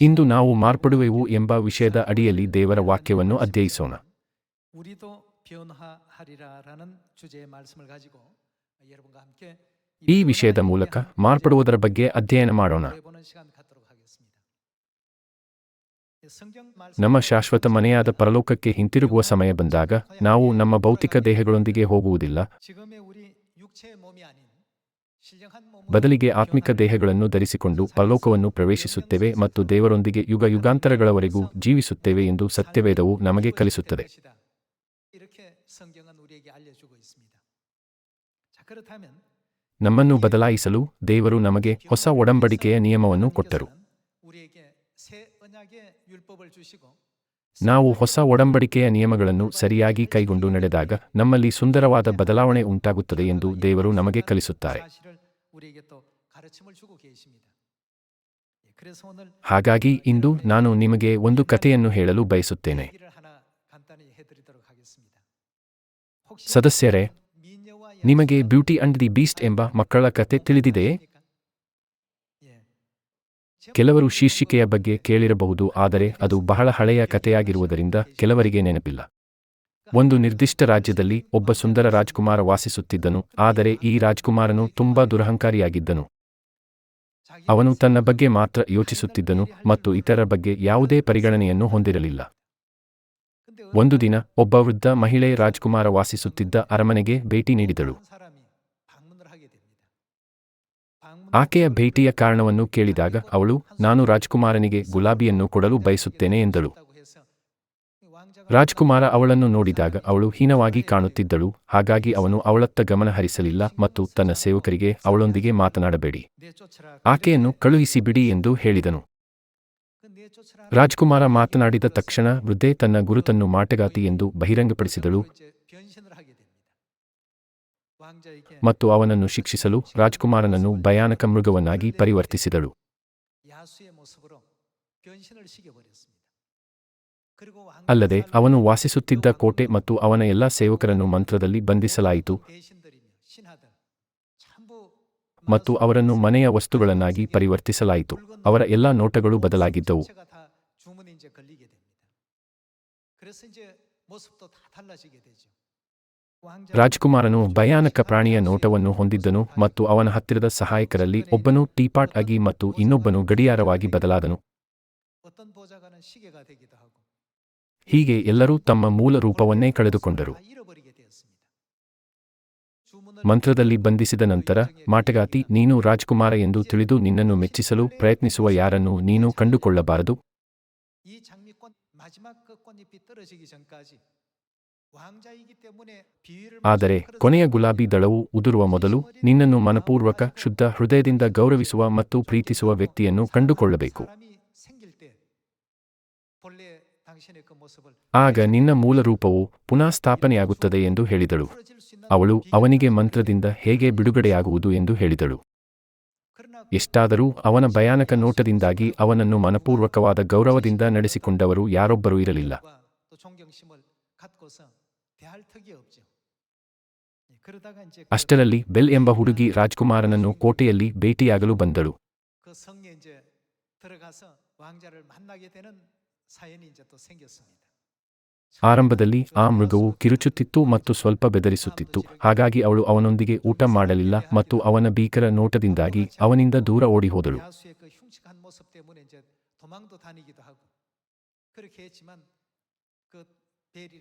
ಇಂದು ನಾವು ಮಾರ್ಪಡುವೆವು ಎಂಬ ವಿಷಯದ ಅಡಿಯಲ್ಲಿ ದೇವರ ವಾಕ್ಯವನ್ನು ಅಧ್ಯಯಿಸೋಣ. ಈ ವಿಷಯದ ಮೂಲಕ ಮಾರ್ಪಡುವುದರ ಬಗ್ಗೆ ಅಧ್ಯಯನ ಮಾಡೋಣ. ನಮ್ಮ ಶಾಶ್ವತ ಮನೆಯಾದ ಪರಲೋಕಕ್ಕೆ ಹಿಂತಿರುಗುವ ಸಮಯ ಬಂದಾಗ ನಾವು ನಮ್ಮ ಭೌತಿಕ ದೇಹಗಳೊಂದಿಗೆ ಹೋಗುವುದಿಲ್ಲ. ಬದಲಿಗೆ ಆತ್ಮಿಕ ದೇಹಗಳನ್ನು ಧರಿಸಿಕೊಂಡು ಪರಲೋಕವನ್ನು ಪ್ರವೇಶಿಸುತ್ತೇವೆ ಮತ್ತು ದೇವರೊಂದಿಗೆ ಯುಗ ಯುಗಾಂತರಗಳವರೆಗೂ ಜೀವಿಸುತ್ತೇವೆ ಎಂದು ಸತ್ಯವೇದವು ನಮಗೆ ಕಲಿಸುತ್ತದೆ. ನಮ್ಮನ್ನು ಬದಲಾಯಿಸಲು ದೇವರು ನಮಗೆ ಹೊಸ ಒಡಂಬಡಿಕೆಯ ನಿಯಮವನ್ನು ಕೊಟ್ಟರು. ನಾವು ಹೊಸ ಒಡಂಬಡಿಕೆಯ ನಿಯಮಗಳನ್ನು ಸರಿಯಾಗಿ ಕೈಗೊಂಡು ನಡೆದಾಗ ನಮ್ಮಲ್ಲಿ ಸುಂದರವಾದ ಬದಲಾವಣೆ ಉಂಟಾಗುತ್ತದೆ ಎಂದು ದೇವರು ನಮಗೆ ಕಲಿಸುತ್ತಾರೆ. ಹಾಗಾಗಿ ಇಂದು ನಾನು ನಿಮಗೆ ಒಂದು ಕಥೆಯನ್ನು ಹೇಳಲು ಬಯಸುತ್ತೇನೆ. ಸದಸ್ಯರೇ ನಿಮಗೆ ಬ್ಯೂಟಿ ಅಂಡ್ ದಿ ಬೀಸ್ಟ್ ಎಂಬ ಮಕ್ಕಳ ಕತೆ ತಿಳಿದಿದೆಯೇ? ಕೆಲವರು ಶೀರ್ಷಿಕೆಯ ಬಗ್ಗೆ ಕೇಳಿರಬಹುದು ಆದರೆ ಅದು ಬಹಳ ಹಳೆಯ ಕಥೆಯಾಗಿರುವುದರಿಂದ ಕೆಲವರಿಗೆ ನೆನಪಿಲ್ಲ. ಒಂದು ನಿರ್ದಿಷ್ಟ ರಾಜ್ಯದಲ್ಲಿ ಒಬ್ಬ ಸುಂದರ ರಾಜ್ಕುಮಾರ ವಾಸಿಸುತ್ತಿದ್ದನು ಆದರೆ ಈ ರಾಜ್ಕುಮಾರನು ತುಂಬಾ ದುರಹಂಕಾರಿಯಾಗಿದ್ದನು. ಅವನು ತನ್ನ ಬಗ್ಗೆ ಮಾತ್ರ ಯೋಚಿಸುತ್ತಿದ್ದನು ಮತ್ತು ಇತರ ಬಗ್ಗೆ ಯಾವುದೇ ಪರಿಗಣನೆಯನ್ನು ಹೊಂದಿರಲಿಲ್ಲ. ಒಂದು ದಿನ ಒಬ್ಬ ವೃದ್ಧ ಮಹಿಳೆ ರಾಜ್ಕುಮಾರ ವಾಸಿಸುತ್ತಿದ್ದ ಅರಮನೆಗೆ ಭೇಟಿ ನೀಡಿದಳು. ಆಕೆಯ ಭೇಟಿಯ ಕಾರಣವನ್ನು ಕೇಳಿದಾಗ ಅವಳು, ನಾನು ರಾಜ್ಕುಮಾರನಿಗೆ ಗುಲಾಬಿಯನ್ನು ಕೊಡಲು ಬಯಸುತ್ತೇನೆ ಎಂದಳು. ರಾಜ್ಕುಮಾರ ಅವಳನ್ನು ನೋಡಿದಾಗ ಅವಳು ಹೀನವಾಗಿ ಕಾಣುತ್ತಿದ್ದಳು, ಹಾಗಾಗಿ ಅವನು ಅವಳತ್ತ ಗಮನ ಹರಿಸಲಿಲ್ಲ ಮತ್ತು ತನ್ನ ಸೇವಕರಿಗೆ ಅವಳೊಂದಿಗೆ ಮಾತನಾಡಬೇಡಿ. ಆಕೆಯನ್ನು ಕಳುಹಿಸಿ ಬಿಡಿ ಎಂದು ಹೇಳಿದನು. ರಾಜ್ಕುಮಾರ ಮಾತನಾಡಿದ ತಕ್ಷಣ ವೃದ್ಧೆ ತನ್ನ ಗುರುತನ್ನು ಮಾಟಗಾತಿ ಎಂದು ಬಹಿರಂಗಪಡಿಸಿದಳು. ಮತ್ತು ಅವನನ್ನು ಶಿಕ್ಷಿಸಲು ರಾಜ್ಕುಮಾರನನ್ನು ಭಯಾನಕ ಮೃಗವನ್ನಾಗಿ ಪರಿವರ್ತಿಸಿದಳು. ಅಲ್ಲದೆ ಅವನು ವಾಸಿಸುತ್ತಿದ್ದ ಕೋಟೆ ಮತ್ತು ಅವನ ಎಲ್ಲ ಸೇವಕರನ್ನು ಮಂತ್ರದಲ್ಲಿ ಬಂಧಿಸಲಾಯಿತು. ಮತ್ತು ಅವರನ್ನು ಮನೆಯ ವಸ್ತುಗಳನ್ನಾಗಿ ಪರಿವರ್ತಿಸಲಾಯಿತು. ಅವರ ಎಲ್ಲ ನೋಟಗಳು ಬದಲಾಗಿದ್ದವು. ರಾಜ್ಕುಮಾರನು ಭಯಾನಕ ಪ್ರಾಣಿಯ ನೋಟವನ್ನು ಹೊಂದಿದ್ದನು ಮತ್ತು ಅವನ ಹತ್ತಿರದ ಸಹಾಯಕರಲ್ಲಿ ಒಬ್ಬನು ಟೀಪಾಟ್ ಆಗಿ ಮತ್ತು ಇನ್ನೊಬ್ಬನು ಗಡಿಯಾರವಾಗಿ ಬದಲಾದನು. ಹೀಗೆ ಎಲ್ಲರೂ ತಮ್ಮ ಮೂಲ ರೂಪವನ್ನೇ ಕಳೆದುಕೊಂಡರು. ಮಂತ್ರದಲ್ಲಿ ಬಂಧಿಸಿದ ನಂತರ, ಮಾಟಗಾತಿ, ನೀನು ರಾಜ್ಕುಮಾರ ಎಂದು ತಿಳಿದು ನಿನ್ನನ್ನು ಮೆಚ್ಚಿಸಲು ಪ್ರಯತ್ನಿಸುವ ಯಾರನ್ನು ನೀನು ಕಂಡುಕೊಳ್ಳಬಾರದು? ಆದರೆ, ಕೊನೆಯ ಗುಲಾಬಿ ದಳವು ಉದುರುವ ಮೊದಲು ನಿನ್ನನ್ನು ಮನಪೂರ್ವಕ, ಶುದ್ಧ ಹೃದಯದಿಂದ ಗೌರವಿಸುವ ಮತ್ತು ಪ್ರೀತಿಸುವ ವ್ಯಕ್ತಿಯನ್ನು ಕಂಡುಕೊಳ್ಳಬೇಕು. ಆಗ ನಿನ್ನ ಮೂಲರೂಪವು ಪುನಃ ಸ್ಥಾಪನೆಯಾಗುತ್ತದೆ ಎಂದು ಹೇಳಿದಳು. ಅವಳು ಅವನಿಗೆ ಮಂತ್ರದಿಂದ ಹೇಗೆ ಬಿಡುಗಡೆಯಾಗುವುದು ಎಂದು ಹೇಳಿದಳು. ಎಷ್ಟಾದರೂ ಅವನ ಭಯಾನಕ ನೋಟದಿಂದಾಗಿ ಅವನನ್ನು ಮನಪೂರ್ವಕವಾದ ಗೌರವದಿಂದ ನಡೆಸಿಕೊಂಡವರು ಯಾರೊಬ್ಬರೂ ಇರಲಿಲ್ಲ. ಅಷ್ಟರಲ್ಲಿ ಬೆಲ್ ಎಂಬ ಹುಡುಗಿ ರಾಜ್ಕುಮಾರನನ್ನು ಕೋಟೆಯಲ್ಲಿ ಭೇಟಿಯಾಗಲು ಬಂದಳು. ಆರಂಭದಲ್ಲಿ ಆ ಮೃಗವು ಕಿರುಚುತ್ತಿತ್ತು ಮತ್ತು ಸ್ವಲ್ಪ ಬೆದರಿಸುತ್ತಿತ್ತು. ಹಾಗಾಗಿ ಅವಳು ಅವನೊಂದಿಗೆ ಊಟ ಮಾಡಲಿಲ್ಲ ಮತ್ತು ಅವನ ಭೀಕರ ನೋಟದಿಂದಾಗಿ ಅವನಿಂದ ದೂರ ಓಡಿ ಹೋದಳು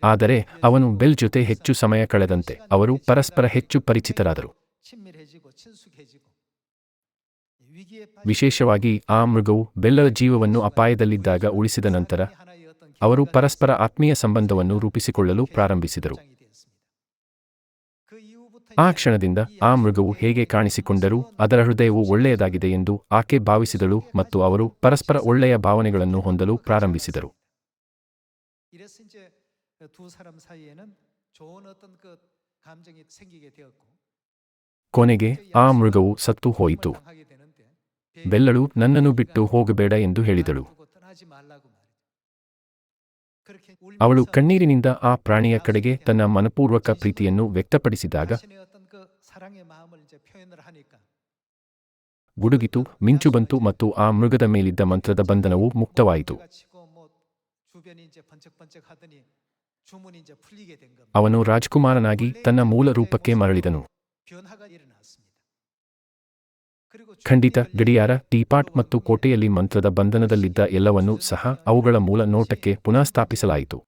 ಆದರೆ ಅವನು ಬೆಲ್ ಜೊತೆ ಹೆಚ್ಚು ಸಮಯ ಕಳೆದಂತೆ ಅವರು ಪರಸ್ಪರ ಹೆಚ್ಚು ಪರಿಚಿತರಾದರು. ವಿಶೇಷವಾಗಿ ಆ ಮೃಗವು ಬೆಲ್ಲದ ಜೀವವನ್ನು ಅಪಾಯದಲ್ಲಿದ್ದಾಗ ಉಳಿಸಿದ ನಂತರ ಅವರು ಪರಸ್ಪರ ಆತ್ಮೀಯ ಸಂಬಂಧವನ್ನು ರೂಪಿಸಿಕೊಳ್ಳಲು ಪ್ರಾರಂಭಿಸಿದರು. ಆ ಕ್ಷಣದಿಂದ ಆ ಮೃಗವು ಹೇಗೆ ಕಾಣಿಸಿಕೊಂಡರೂ ಅದರ ಹೃದಯವು ಒಳ್ಳೆಯದಾಗಿದೆ ಎಂದು ಆಕೆ ಭಾವಿಸಿದಳು ಮತ್ತು ಅವರು ಪರಸ್ಪರ ಒಳ್ಳೆಯ ಭಾವನೆಗಳನ್ನು ಹೊಂದಲು ಪ್ರಾರಂಭಿಸಿದರು. ಕೊನೆಗೆ ಆ ಮೃಗವು ಸತ್ತು ಹೋಯಿತು. ಬೆಲ್ಲಳು ನನ್ನನ್ನು ಬಿಟ್ಟು ಹೋಗಬೇಡ ಎಂದು ಹೇಳಿದಳು. ಅವಳು ಕಣ್ಣೀರಿನಿಂದ ಆ ಪ್ರಾಣಿಯ ಕಡೆಗೆ ತನ್ನ ಮನಪೂರ್ವಕ ಪ್ರೀತಿಯನ್ನು ವ್ಯಕ್ತಪಡಿಸಿದಾಗ, ಗುಡುಗಿತು, ಮಿಂಚು ಬಂತು ಮತ್ತು ಆ ಮೃಗದ ಮೇಲಿದ್ದ ಮಂತ್ರದ ಬಂಧನವು ಮುಕ್ತವಾಯಿತು. ಅವನು ರಾಜ್ಕುಮಾರನಾಗಿ ತನ್ನ ಮೂಲ ರೂಪಕ್ಕೆ ಮರಳಿದನು. ಖಂಡಿತ, ಗಡಿಯಾರ, ಟೀಪಾಟ್ ಮತ್ತು ಕೋಟೆಯಲ್ಲಿ ಮಂತ್ರದ ಬಂಧನದಲ್ಲಿದ್ದ ಎಲ್ಲವನ್ನೂ ಸಹ ಅವುಗಳ ಮೂಲ ನೋಟಕ್ಕೆ ಪುನಃ ಪುನಃಸ್ಥಾಪಿಸಲಾಯಿತು.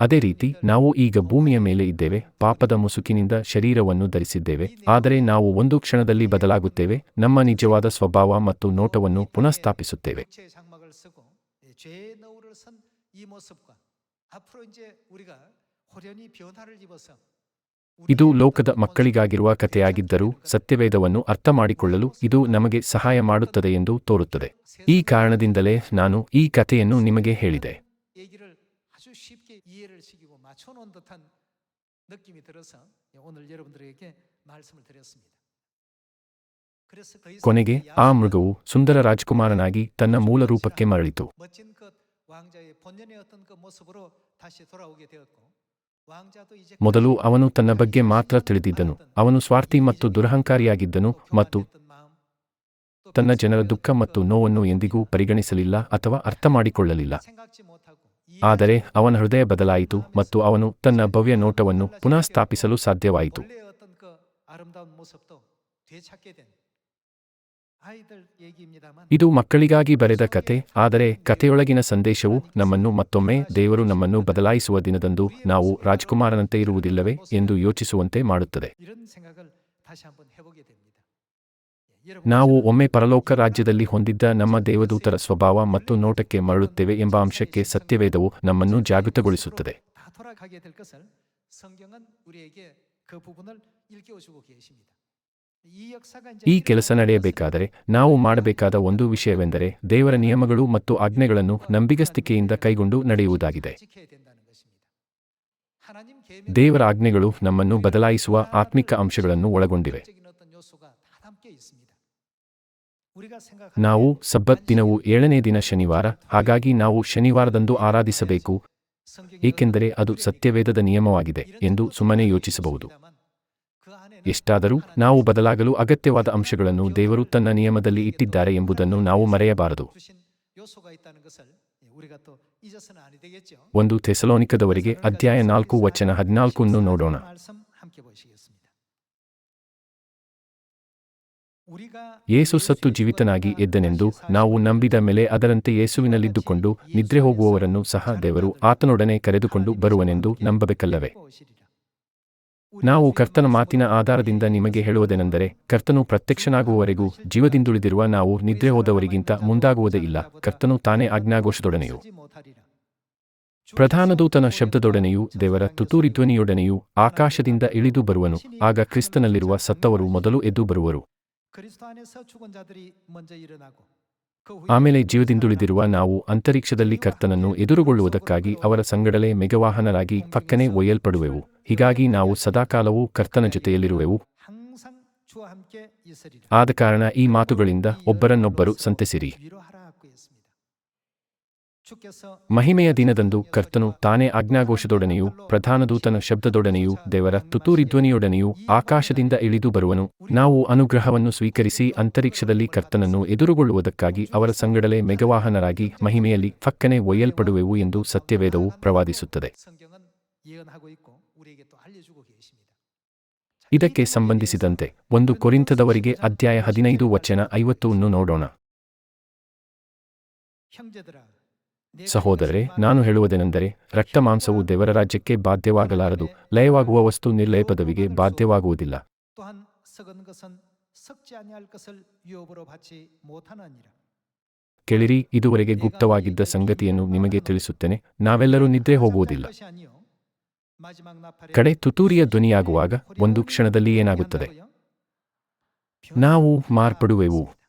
ಅದೇ ರೀತಿ, ನಾವು ಈಗ ಭೂಮಿಯ ಮೇಲೆ ಇದ್ದೇವೆ, ಪಾಪದ ಮುಸುಕಿನಿಂದ ಶರೀರವನ್ನು ಧರಿಸಿದ್ದೇವೆ, ಆದರೆ ನಾವು ಒಂದು ಕ್ಷಣದಲ್ಲಿ ಬದಲಾಗುತ್ತೇವೆ, ನಮ್ಮ ನಿಜವಾದ ಸ್ವಭಾವ ಮತ್ತು ನೋಟವನ್ನು ಪುನಃಸ್ಥಾಪಿಸುತ್ತೇವೆ. ಈ ಇದು ಲೋಕದ ಮಕ್ಕಳಿಗಾಗಿರುವ ಕಥೆಯಾಗಿದ್ದರೂ ಸತ್ಯವೇದವನ್ನು ಅರ್ಥ ಮಾಡಿಕೊಳ್ಳಲು ಇದು ನಮಗೆ ಸಹಾಯ ಮಾಡುತ್ತದೆ ಎಂದು ತೋರುತ್ತದೆ. ಈ ಕಾರಣದಿಂದಲೇ ನಾನು ಈ ಕಥೆಯನ್ನು ನಿಮಗೆ ಹೇಳಿದೆ. ಕೊನೆಗೆ ಆ ಮೃಗವು ಸುಂದರ ರಾಜಕುಮಾರನಾಗಿ ತನ್ನ ಮೂಲ ರೂಪಕ್ಕೆ ಮರಳಿತು. ಮೊದಲು ಅವನು ತನ್ನ ಬಗ್ಗೆ ಮಾತ್ರ ತಿಳಿದಿದ್ದನು. ಅವನು ಸ್ವಾರ್ಥಿ ಮತ್ತು ದುರಹಂಕಾರಿಯಾಗಿದ್ದನು ಮತ್ತು ತನ್ನ ಜನರ ದುಃಖ ಮತ್ತು ನೋವನ್ನು ಎಂದಿಗೂ ಪರಿಗಣಿಸಲಿಲ್ಲ ಅಥವಾ ಅರ್ಥಮಾಡಿಕೊಳ್ಳಲಿಲ್ಲ. ಆದರೆ ಅವನ ಹೃದಯ ಬದಲಾಯಿತು ಮತ್ತು ಅವನು ತನ್ನ ಭವ್ಯ ನೋಟವನ್ನು ಪುನಃ ಸ್ಥಾಪಿಸಲು ಸಾಧ್ಯವಾಯಿತು. ಇದು ಮಕ್ಕಳಿಗಾಗಿ ಬರೆದ ಕತೆ ಆದರೆ ಕಥೆಯೊಳಗಿನ ಸಂದೇಶವು ನಮ್ಮನ್ನು ಮತ್ತೊಮ್ಮೆ ದೇವರು ನಮ್ಮನ್ನು ಬದಲಾಯಿಸುವ ದಿನದಂದು ನಾವು ರಾಜ್ಕುಮಾರನಂತೆ ಇರುವುದಿಲ್ಲವೇ ಎಂದು ಯೋಚಿಸುವಂತೆ ಮಾಡುತ್ತದೆ. ನಾವು ಒಮ್ಮೆ ಪರಲೋಕ ರಾಜ್ಯದಲ್ಲಿ ಹೊಂದಿದ್ದ ನಮ್ಮ ದೇವದೂತರ ಸ್ವಭಾವ ಮತ್ತು ನೋಟಕ್ಕೆ ಮರಳುತ್ತೇವೆ ಎಂಬ ಅಂಶಕ್ಕೆ ಸತ್ಯವೇದವು ನಮ್ಮನ್ನು ಜಾಗೃತಗೊಳಿಸುತ್ತದೆ. ಸಂಗ್ಯಂಗನ್ ಈ ಕೆಲಸ ನಡೆಯಬೇಕಾದರೆ ನಾವು ಮಾಡಬೇಕಾದ ಒಂದು ವಿಷಯವೆಂದರೆ ದೇವರ ನಿಯಮಗಳು ಮತ್ತು ಆಜ್ಞೆಗಳನ್ನು ನಂಬಿಗಸ್ತಿಕೆಯಿಂದ ಕೈಗೊಂಡು ನಡೆಯುವುದಾಗಿದೆ. ದೇವರ ಆಜ್ಞೆಗಳು ನಮ್ಮನ್ನು ಬದಲಾಯಿಸುವ ಆತ್ಮಿಕ ಅಂಶಗಳನ್ನು ಒಳಗೊಂಡಿವೆ. ನಾವು ಸಬ್ಬತ್ ದಿನವು ಏಳನೇ ದಿನ ಶನಿವಾರ, ಹಾಗಾಗಿ ನಾವು ಶನಿವಾರದಂದು ಆರಾಧಿಸಬೇಕು, ಏಕೆಂದರೆ ಅದು ಸತ್ಯವೇದದ ನಿಯಮವಾಗಿದೆ ಎಂದು ಸುಮ್ಮನೆ ಯೋಚಿಸಬಹುದು. ಎಷ್ಟಾದರೂ ನಾವು ಬದಲಾಗಲು ಅಗತ್ಯವಾದ ಅಂಶಗಳನ್ನು ದೇವರು ತನ್ನ ನಿಯಮದಲ್ಲಿ ಇಟ್ಟಿದ್ದಾರೆ ಎಂಬುದನ್ನು ನಾವು ಮರೆಯಬಾರದು. ಒಂದು ಥೆಸಲೋನಿಕದವರಿಗೆ ಅಧ್ಯಾಯ ನಾಲ್ಕು ವಚನ ಹದಿನಾಲ್ಕನ್ನು ನೋಡೋಣ. ಯೇಸು ಸತ್ತು ಜೀವಿತನಾಗಿ ಎದ್ದನೆಂದು ನಾವು ನಂಬಿದ ಮೇಲೆ ಅದರಂತೆ ಯೇಸುವಿನಲ್ಲಿದ್ದುಕೊಂಡು ನಿದ್ರೆ ಹೋಗುವವರನ್ನು ಸಹ ದೇವರು ಆತನೊಡನೆ ಕರೆದುಕೊಂಡು ಬರುವನೆಂದು ನಂಬಬೇಕಲ್ಲವೇ? ನಾವು ಕರ್ತನ ಮಾತಿನ ಆಧಾರದಿಂದ ನಿಮಗೆ ಹೇಳುವುದೇನೆಂದರೆ, ಕರ್ತನು ಪ್ರತ್ಯಕ್ಷನಾಗುವವರೆಗೂ ಜೀವದಿಂದುಳಿದಿರುವ ನಾವು ನಿದ್ರೆ ಹೋದವರಿಗಿಂತ ಮುಂದಾಗುವುದೇ ಇಲ್ಲ. ಕರ್ತನು ತಾನೇ ಆಜ್ಞಾಘೋಷದೊಡನೆಯೂ, ಪ್ರಧಾನದೂತನ ಶಬ್ದದೊಡನೆಯೂ, ದೇವರ ತುತೂರಿಧ್ವನಿಯೊಡನೆಯೂ ಆಕಾಶದಿಂದ ಇಳಿದು ಬರುವನು. ಆಗ ಕ್ರಿಸ್ತನಲ್ಲಿರುವ ಸತ್ತವರು ಮೊದಲು ಎದ್ದು ಬರುವರು. ಆಮೇಲೆ ಜೀವದಿಂದುಳಿದಿರುವ ನಾವು ಅಂತರಿಕ್ಷದಲ್ಲಿ ಕರ್ತನನ್ನು ಎದುರುಗೊಳ್ಳುವುದಕ್ಕಾಗಿ ಅವರ ಸಂಗಡಲೇ ಮೆಗವಾಹನರಾಗಿ ಪಕ್ಕನೆ ಒಯ್ಯಲ್ಪಡುವೆವು. ಹೀಗಾಗಿ ನಾವು ಸದಾಕಾಲವೂ ಕರ್ತನ ಜೊತೆಯಲ್ಲಿರುವೆವು. ಆದ ಕಾರಣ ಈ ಮಾತುಗಳಿಂದ ಒಬ್ಬರನ್ನೊಬ್ಬರು ಸಂತಸಿರಿ. ಮಹಿಮೆಯ ದಿನದಂದು ಕರ್ತನು ತಾನೇ ಆಜ್ಞಾಘೋಷದೊಡನೆಯೂ ಪ್ರಧಾನದೂತನ ಶಬ್ದದೊಡನೆಯೂ ದೇವರ ತುತೂರಿಧ್ವನಿಯೊಡನೆಯೂ ಆಕಾಶದಿಂದ ಇಳಿದು ಬರುವನು. ನಾವು ಅನುಗ್ರಹವನ್ನು ಸ್ವೀಕರಿಸಿ ಅಂತರಿಕ್ಷದಲ್ಲಿ ಕರ್ತನನ್ನು ಎದುರುಗೊಳ್ಳುವುದಕ್ಕಾಗಿ ಅವರ ಸಂಗಡಲೆ ಮೇಘವಾಹನರಾಗಿ ಮಹಿಮೆಯಲ್ಲಿ ಫಕ್ಕನೆ ಒಯ್ಯಲ್ಪಡುವೆವು ಎಂದು ಸತ್ಯವೇದವು ಪ್ರವಾದಿಸುತ್ತದೆ. ಇದಕ್ಕೆ ಸಂಬಂಧಿಸಿದಂತೆ ಒಂದು ಕೊರಿಂತದವರಿಗೆ ಅಧ್ಯಾಯ ಹದಿನೈದು ವಚನ ಐವತ್ತು ನೋಡೋಣ. ಸಹೋದರರೇ, ನಾನು ಹೇಳುವುದೇನೆಂದರೆ ರಕ್ತ ಮಾಂಸವು ದೇವರ ರಾಜ್ಯಕ್ಕೆ ಬಾಧ್ಯವಾಗಲಾರದು. ಲಯವಾಗುವ ವಸ್ತು ನಿರ್ಲಯ ಪದವಿಗೆ ಬಾಧ್ಯವಾಗುವುದಿಲ್ಲ. ಕೇಳಿರಿ, ಇದುವರೆಗೆ ಗುಪ್ತವಾಗಿದ್ದ ಸಂಗತಿಯನ್ನು ನಿಮಗೆ ತಿಳಿಸುತ್ತೇನೆ. ನಾವೆಲ್ಲರೂ ನಿದ್ರೆ ಹೋಗುವುದಿಲ್ಲ. ಕಡೆ ತುತೂರಿಯ ಧ್ವನಿಯಾಗುವಾಗ ಒಂದು ಕ್ಷಣದಲ್ಲಿ ಏನಾಗುತ್ತದೆ? ನಾವು ಮಾರ್ಪಡುವೆವು.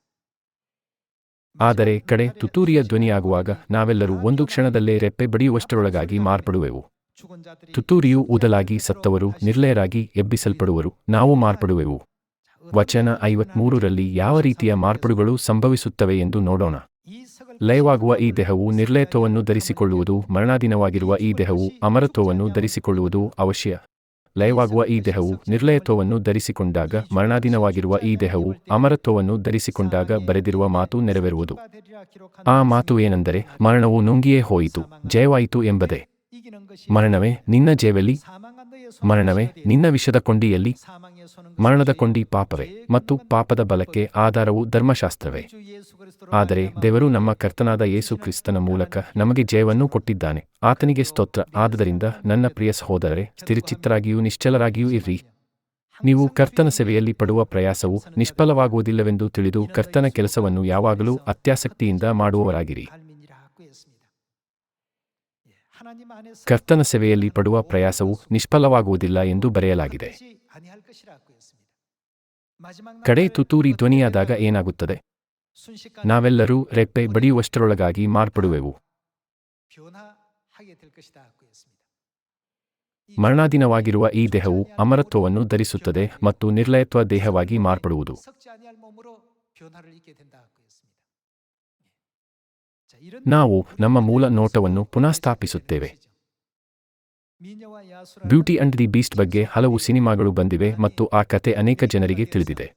ಆದರೆ ಕಡೆ ತುತ್ತೂರಿಯ ಧ್ವನಿಯಾಗುವಾಗ ನಾವೆಲ್ಲರೂ ಒಂದು ಕ್ಷಣದಲ್ಲೇ ರೆಪ್ಪೆ ಬಡಿಯುವಷ್ಟರೊಳಗಾಗಿ ಮಾರ್ಪಡುವೆವು. ತುತ್ತೂರಿಯು ಉದಲಾಗಿ ಸತ್ತವರು, ನಿರ್ಲಯರಾಗಿ ಎಬ್ಬಿಸಲ್ಪಡುವರು, ನಾವು ಮಾರ್ಪಡುವೆವು. ವಚನ ಐವತ್ಮೂರರಲ್ಲಿ ಯಾವ ರೀತಿಯ ಮಾರ್ಪಡುಗಳು ಸಂಭವಿಸುತ್ತವೆ ಎಂದು ನೋಡೋಣ. ಲಯವಾಗುವ ಈ ದೇಹವು ನಿರ್ಲಯತ್ವವನ್ನು ಧರಿಸಿಕೊಳ್ಳುವುದು, ಮರಣಾಧೀನವಾಗಿರುವ ಈ ದೇಹವು ಅಮರತ್ವವನ್ನು ಧರಿಸಿಕೊಳ್ಳುವುದು ಅವಶ್ಯ. ಲಯವಾಗುವ ಈ ದೇಹವು ನಿರ್ಲಯತ್ವವನ್ನು ಧರಿಸಿಕೊಂಡಾಗ, ಮರಣಾಧೀನವಾಗಿರುವ ಈ ದೇಹವು ಅಮರತ್ವವನ್ನು ಧರಿಸಿಕೊಂಡಾಗ ಬರೆದಿರುವ ಮಾತು ನೆರವೇರುವುದು. ಆ ಮಾತು ಏನೆಂದರೆ, ಮರಣವು ನುಂಗಿಯೇ ಹೋಯಿತು, ಜಯವಾಯಿತು ಎಂಬುದೇ. ಮರಣವೇ ನಿನ್ನ ಜೇವೆಲ್ಲಿ ಮರಣವೇ ನಿನ್ನ ವಿಷದ ಕೊಂಡಿಯಲ್ಲಿ? ಮರಣದ ಕೊಂಡಿ ಪಾಪವೇ ಮತ್ತು ಪಾಪದ ಬಲಕ್ಕೆ ಆಧಾರವು ಧರ್ಮಶಾಸ್ತ್ರವೇ. ಆದರೆ ದೇವರು ನಮ್ಮ ಕರ್ತನಾದ ಯೇಸು ಕ್ರಿಸ್ತನ ಮೂಲಕ ನಮಗೆ ಜಯವನ್ನು ಕೊಟ್ಟಿದ್ದಾನೆ. ಆತನಿಗೆ ಸ್ತೋತ್ರ ಆದ್ದರಿಂದ ನನ್ನ ಪ್ರಿಯ ಸಹೋದರರೇ, ಸ್ಥಿರಚಿತ್ತರಾಗಿಯೂ ನಿಶ್ಚಲರಾಗಿಯೂ ಇರ್ರಿ. ನೀವು ಕರ್ತನ ಸೇವೆಯಲ್ಲಿ ಪಡುವ ಪ್ರಯಾಸವು ನಿಷ್ಫಲವಾಗುವುದಿಲ್ಲವೆಂದು ತಿಳಿದು ಕರ್ತನ ಕೆಲಸವನ್ನು ಯಾವಾಗಲೂ ಅತ್ಯಾಸಕ್ತಿಯಿಂದ ಮಾಡುವವರಾಗಿರಿ. ಕರ್ತನ ಸೇವೆಯಲ್ಲಿ ಪಡುವ ಪ್ರಯಾಸವು ನಿಷ್ಫಲವಾಗುವುದಿಲ್ಲ ಎಂದು ಬರೆಯಲಾಗಿದೆ. ಕಡೆ ತುತ್ತೂರಿ ಧ್ವನಿಯಾದಾಗ ಏನಾಗುತ್ತದೆ? ನಾವೆಲ್ಲರೂ ರೆಪ್ಪೆ ಬಡಿಯುವಷ್ಟರೊಳಗಾಗಿ ಮಾರ್ಪಡುವೆವು. ಮರಣಾಧೀನವಾಗಿರುವ ಈ ದೇಹವು ಅಮರತ್ವವನ್ನು ಧರಿಸುತ್ತದೆ ಮತ್ತು ನಿರ್ಲಯತ್ವ ದೇಹವಾಗಿ ಮಾರ್ಪಡುವುದು. ನಾವು ನಮ್ಮ ಮೂಲ ನೋಟವನ್ನು ಪುನಃ ಸ್ಥಾಪಿಸುತ್ತೇವೆ. ಬ್ಯೂಟಿ ಅಂಡ್ ದಿ ಬೀಸ್ಟ್ ಬಗ್ಗೆ ಹಲವು ಸಿನಿಮಾಗಳು ಬಂದಿವೆ ಮತ್ತು ಆ ಕತೆ ಅನೇಕ ಜನರಿಗೆ ತಿಳಿದಿದೆ.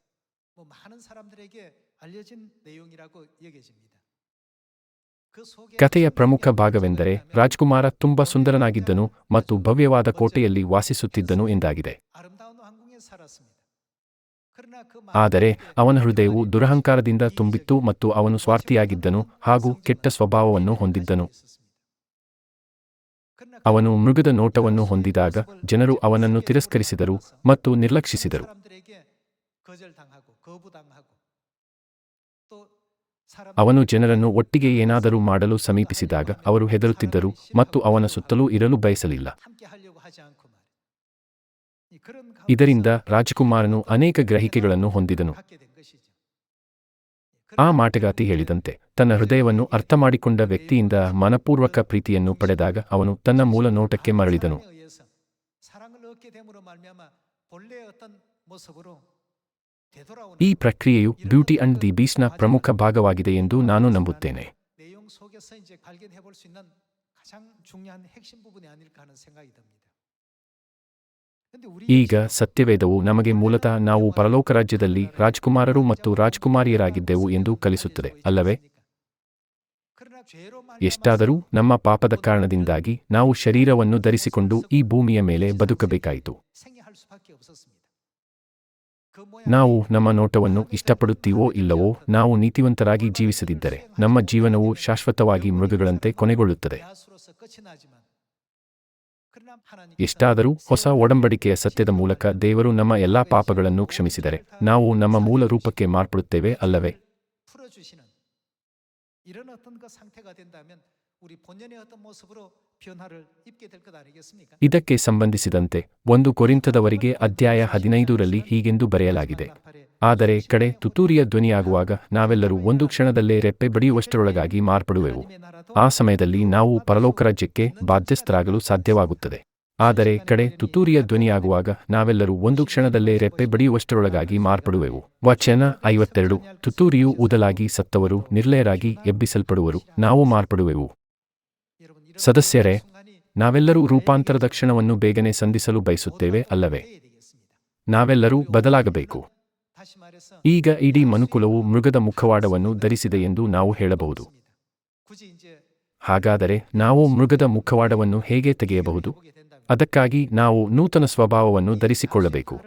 ಕಥೆಯ ಪ್ರಮುಖ ಭಾಗವೆಂದರೆ ರಾಜ್ಕುಮಾರ ತುಂಬಾ ಸುಂದರನಾಗಿದ್ದನು ಮತ್ತು ಭವ್ಯವಾದ ಕೋಟೆಯಲ್ಲಿ ವಾಸಿಸುತ್ತಿದ್ದನು ಎಂದಾಗಿದೆ. ಆದರೆ ಅವನ ಹೃದಯವು ದುರಹಂಕಾರದಿಂದ ತುಂಬಿತ್ತು ಮತ್ತು ಅವನು ಸ್ವಾರ್ಥಿಯಾಗಿದ್ದನು ಹಾಗೂ ಕೆಟ್ಟ ಸ್ವಭಾವವನ್ನು ಹೊಂದಿದ್ದನು. ಅವನು ಮೃಗದ ನೋಟವನ್ನು ಹೊಂದಿದಾಗ ಜನರು ಅವನನ್ನು ತಿರಸ್ಕರಿಸಿದರು ಮತ್ತು ನಿರ್ಲಕ್ಷಿಸಿದರು. ಅವನು ಜನರನ್ನು ಒಟ್ಟಿಗೆ ಏನಾದರೂ ಮಾಡಲು ಸಮೀಪಿಸಿದಾಗ ಅವರು ಹೆದರುತ್ತಿದ್ದರು ಮತ್ತು ಅವನ ಸುತ್ತಲೂ ಇರಲು ಬಯಸಲಿಲ್ಲ. ಇದರಿಂದ ರಾಜಕುಮಾರನು ಅನೇಕ ಗ್ರಹಿಕೆಗಳನ್ನು ಹೊಂದಿದನು. ಆ ಮಾಟಗಾತಿ ಹೇಳಿದಂತೆ ತನ್ನ ಹೃದಯವನ್ನು ಅರ್ಥಮಾಡಿಕೊಂಡ ವ್ಯಕ್ತಿಯಿಂದ ಮನಪೂರ್ವಕ ಪ್ರೀತಿಯನ್ನು ಪಡೆದಾಗ ಅವನು ತನ್ನ ಮೂಲ ನೋಟಕ್ಕೆ ಮರಳಿದನು. ಈ ಪ್ರಕ್ರಿಯೆಯು ಬ್ಯೂಟಿ ಅಂಡ್ ದಿ ಬೀಸ್ನ ಪ್ರಮುಖ ಭಾಗವಾಗಿದೆ ಎಂದು ನಾನು ನಂಬುತ್ತೇನೆ. ಈಗ ಸತ್ಯವೇದವು ನಮಗೆ ಮೂಲತಃ ನಾವು ಪರಲೋಕ ರಾಜ್ಯದಲ್ಲಿ ರಾಜ್ಕುಮಾರರು ಮತ್ತು ರಾಜ್ಕುಮಾರಿಯರಾಗಿದ್ದೆವು ಎಂದು ಕಲಿಸುತ್ತದೆ, ಅಲ್ಲವೇ? ಎಷ್ಟಾದರೂ ನಮ್ಮ ಪಾಪದ ಕಾರಣದಿಂದಾಗಿ ನಾವು ಶರೀರವನ್ನು ಧರಿಸಿಕೊಂಡು ಈ ಭೂಮಿಯ ಮೇಲೆ ಬದುಕಬೇಕಾಯಿತು. ನಾವು ನಮ್ಮ ನೋಟವನ್ನು ಇಷ್ಟಪಡುತ್ತೀವೋ ಇಲ್ಲವೋ ನಾವು ನೀತಿವಂತರಾಗಿ ಜೀವಿಸದಿದ್ದರೆ ನಮ್ಮ ಜೀವನವು ಶಾಶ್ವತವಾಗಿ ಮೃಗಗಳಂತೆ ಕೊನೆಗೊಳ್ಳುತ್ತದೆ. ಎಷ್ಟಾದರೂ ಹೊಸ ಒಡಂಬಡಿಕೆಯ ಸತ್ಯದ ಮೂಲಕ ದೇವರು ನಮ್ಮ ಎಲ್ಲಾ ಪಾಪಗಳನ್ನು ಕ್ಷಮಿಸಿದರೆ ನಾವು ನಮ್ಮ ಮೂಲ ರೂಪಕ್ಕೆ ಮಾರ್ಪಡುತ್ತೇವೆ ಅಲ್ಲವೇ? ಇದಕ್ಕೆ ಸಂಬಂಧಿಸಿದಂತೆ ಒಂದು ಕೊರಿಂತದವರಿಗೆ ಅಧ್ಯಾಯ ಹದಿನೈದರಲ್ಲಿ ಹೀಗೆಂದು ಬರೆಯಲಾಗಿದೆ. ಆದರೆ ಕಡೆ ತುತ್ತೂರಿಯ ಧ್ವನಿಯಾಗುವಾಗ ನಾವೆಲ್ಲರೂ ಒಂದು ಕ್ಷಣದಲ್ಲೇ ರೆಪ್ಪೆ ಬಡಿಯುವಷ್ಟರೊಳಗಾಗಿ ಮಾರ್ಪಡುವೆವು. ಆ ಸಮಯದಲ್ಲಿ ನಾವು ಪರಲೋಕ ರಾಜ್ಯಕ್ಕೆ ಬಾಧ್ಯಸ್ಥರಾಗಲು ಸಾಧ್ಯವಾಗುತ್ತದೆ. ಆದರೆ ಕಡೆ ತುತ್ತೂರಿಯ ಧ್ವನಿಯಾಗುವಾಗ ನಾವೆಲ್ಲರೂ ಒಂದು ಕ್ಷಣದಲ್ಲೇ ರೆಪ್ಪೆ ಬಡಿಯುವಷ್ಟರೊಳಗಾಗಿ ಮಾರ್ಪಡುವೆವು. ವಚನ ಐವತ್ತೆರಡು, ತುತ್ತೂರಿಯು ಊದಲಾಗಿ ಸತ್ತವರು, ನಿರ್ಲಯರಾಗಿ ಎಬ್ಬಿಸಲ್ಪಡುವರು, ನಾವು ಮಾರ್ಪಡುವೆವು. ಸದಸ್ಯರೇ, ನಾವೆಲ್ಲರೂ ರೂಪಾಂತರದ ಕ್ಷಣವನ್ನು ಬೇಗನೆ ಸಂಧಿಸಲು ಬಯಸುತ್ತೇವೆ ಅಲ್ಲವೇ? ನಾವೆಲ್ಲರೂ ಬದಲಾಗಬೇಕು. ಈಗ ಇಡೀ ಮನುಕುಲವು ಮೃಗದ ಮುಖವಾಡವನ್ನು ಧರಿಸಿದೆ ಎಂದು ನಾವು ಹೇಳಬಹುದು. ಹಾಗಾದರೆ ನಾವು ಮೃಗದ ಮುಖವಾಡವನ್ನು ಹೇಗೆ ತೆಗೆಯಬಹುದು? ಅದಕ್ಕಾಗಿ ನಾವು ನೂತನ ಸ್ವಭಾವವನ್ನು ಧರಿಸಿಕೊಳ್ಳಬೇಕು.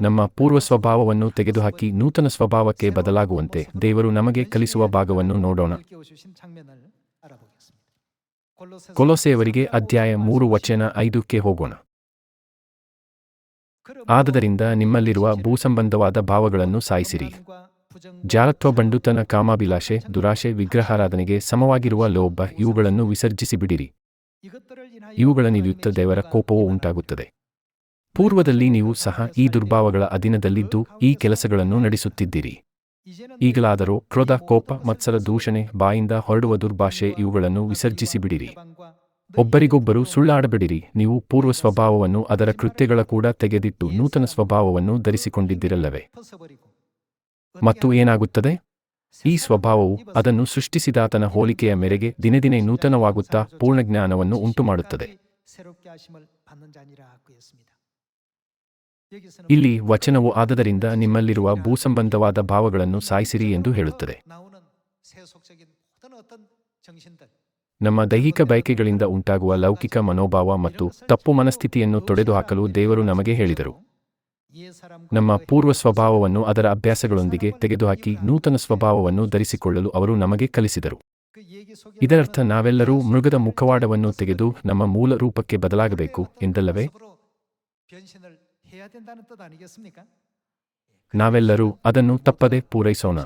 ನಮ್ಮ ಪೂರ್ವ ಸ್ವಭಾವವನ್ನು ತೆಗೆದುಹಾಕಿ ನೂತನ ಸ್ವಭಾವಕ್ಕೆ ಬದಲಾಗುವಂತೆ ದೇವರು ನಮಗೆ ಕಲಿಸುವ ಭಾಗವನ್ನು ನೋಡೋಣ. ಕೊಲೊಸೆಯವರಿಗೆ ಅಧ್ಯಾಯ ಮೂರು ವಚನ ಐದಕ್ಕೆ ಹೋಗೋಣ. ಆದ್ದರಿಂದ ನಿಮ್ಮಲ್ಲಿರುವ ಭೂಸಂಬಂಧವಾದ ಭಾವಗಳನ್ನು ಸಾಯಿಸಿರಿ. ಜಾರತ್ವ ಬಂಡುತನ ಕಾಮಾಭಿಲಾಷೆ ದುರಾಶೆ ವಿಗ್ರಹಾರಾಧನೆಗೆ ಸಮವಾಗಿರುವ ಲೋಬ ಇವುಗಳನ್ನು ವಿಸರ್ಜಿಸಿ ಬಿಡಿರಿ ಇವುಗಳ ನಿಮಿತ್ತ ದೇವರ ಕೋಪವೂ ಉಂಟಾಗುತ್ತದೆ. ಪೂರ್ವದಲ್ಲಿ ನೀವು ಸಹ ಈ ದುರ್ಭಾವಗಳ ಅಧೀನದಲ್ಲಿದ್ದು ಈ ಕೆಲಸಗಳನ್ನು ನಡೆಸುತ್ತಿದ್ದೀರಿ. ಈಗಲಾದರೂ ಕ್ರೋಧ, ಕೋಪ, ಮತ್ಸರ, ದೂಷಣೆ, ಬಾಯಿಂದ ಹೊರಡುವ ದುರ್ಭಾಷೆ ಇವುಗಳನ್ನು ವಿಸರ್ಜಿಸಿಬಿಡಿರಿ. ಒಬ್ಬರಿಗೊಬ್ಬರು ಸುಳ್ಳಾಡಬಿಡಿರಿ. ನೀವು ಪೂರ್ವ ಸ್ವಭಾವವನ್ನು ಅದರ ಕೃತ್ಯಗಳ ಕೂಡ ತೆಗೆದಿಟ್ಟು ನೂತನ ಸ್ವಭಾವವನ್ನು ಧರಿಸಿಕೊಂಡಿದ್ದಿರಲ್ಲವೆ? ಮತ್ತು ಏನಾಗುತ್ತದೆ? ಈ ಸ್ವಭಾವವು ಅದನ್ನು ಸೃಷ್ಟಿಸಿದಾತನ ಹೋಲಿಕೆಯ ಮೇರೆಗೆ ದಿನದಿನೇ ನೂತನವಾಗುತ್ತಾ ಪೂರ್ಣಜ್ಞಾನವನ್ನು ಉಂಟುಮಾಡುತ್ತದೆ. ಇಲ್ಲಿ ವಚನವು ಆದದರಿಂದ ನಿಮ್ಮಲ್ಲಿರುವ ಭೂಸಂಬಂಧವಾದ ಭಾವಗಳನ್ನು ಸಾಯಿಸಿರಿ ಎಂದು ಹೇಳುತ್ತದೆ. ನಮ್ಮ ದೈಹಿಕ ಬಯಕೆಗಳಿಂದ ಉಂಟಾಗುವ ಲೌಕಿಕ ಮನೋಭಾವ ಮತ್ತು ತಪ್ಪು ಮನಸ್ಥಿತಿಯನ್ನು ತೊಡೆದುಹಾಕಲು ದೇವರು ನಮಗೆ ಹೇಳಿದರು. ನಮ್ಮ ಪೂರ್ವ ಸ್ವಭಾವವನ್ನು ಅದರ ಅಭ್ಯಾಸಗಳೊಂದಿಗೆ ತೆಗೆದುಹಾಕಿ ನೂತನ ಸ್ವಭಾವವನ್ನು ಧರಿಸಿಕೊಳ್ಳಲು ಅವರು ನಮಗೆ ಕಲಿಸಿದರು. ಇದರರ್ಥ ನಾವೆಲ್ಲರೂ ಮೃಗದ ಮುಖವಾಡವನ್ನು ತೆಗೆದು ನಮ್ಮ ಮೂಲ ರೂಪಕ್ಕೆ ಬದಲಾಗಬೇಕು ಎಂದಲ್ಲವೇ? ನಾವೆಲ್ಲರೂ ಅದನ್ನು ತಪ್ಪದೆ ಪೂರೈಸೋಣ